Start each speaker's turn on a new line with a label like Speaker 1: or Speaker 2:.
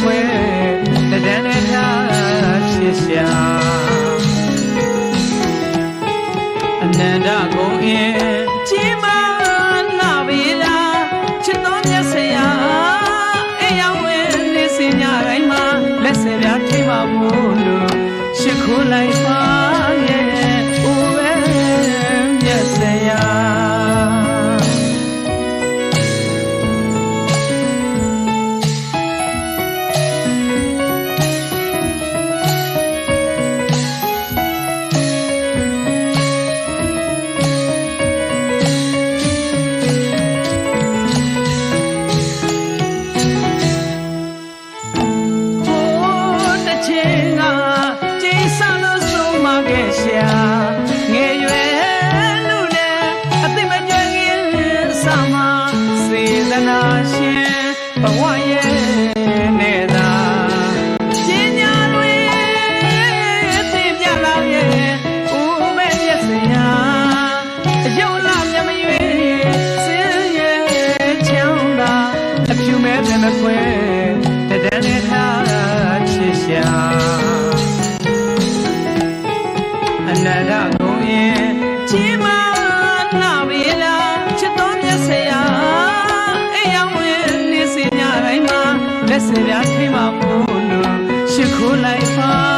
Speaker 1: ခွဲတဒန်းနဲ့ထားဖြစ်ရှာအနန္တဂုံအင်းကြီးမားနာဗေလာချစ်တော်မြတ်ဆရာအယောင်ဝင်နေစင်ညတိုင်းမှာလက်ဆယ်ပြားထိပါဘူးလို့ရှ cool life ဆရာထိမှာဖို့လို့ရှ िख ိုးလိုက်ပါ